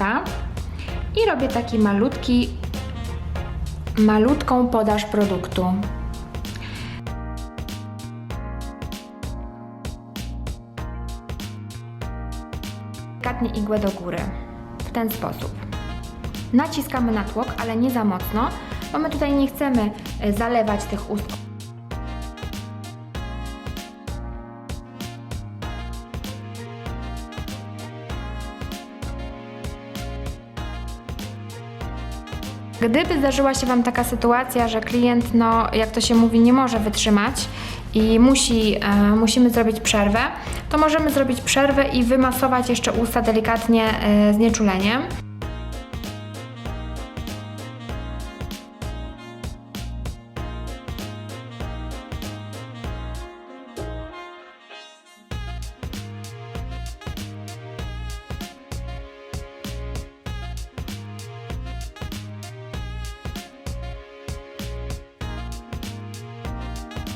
usta i robię taki malutki, malutką podaż produktu. Delikatnie igłę do góry, w ten sposób. Naciskamy na tłok, ale nie za mocno, bo my tutaj nie chcemy e, zalewać tych ust Gdyby zdarzyła się Wam taka sytuacja, że klient, no jak to się mówi, nie może wytrzymać i musi, e, musimy zrobić przerwę, to możemy zrobić przerwę i wymasować jeszcze usta delikatnie e, znieczuleniem.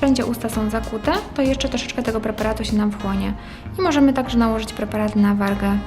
Wszędzie usta są zakute, to jeszcze troszeczkę tego preparatu się nam wchłonie. I możemy także nałożyć preparat na wargę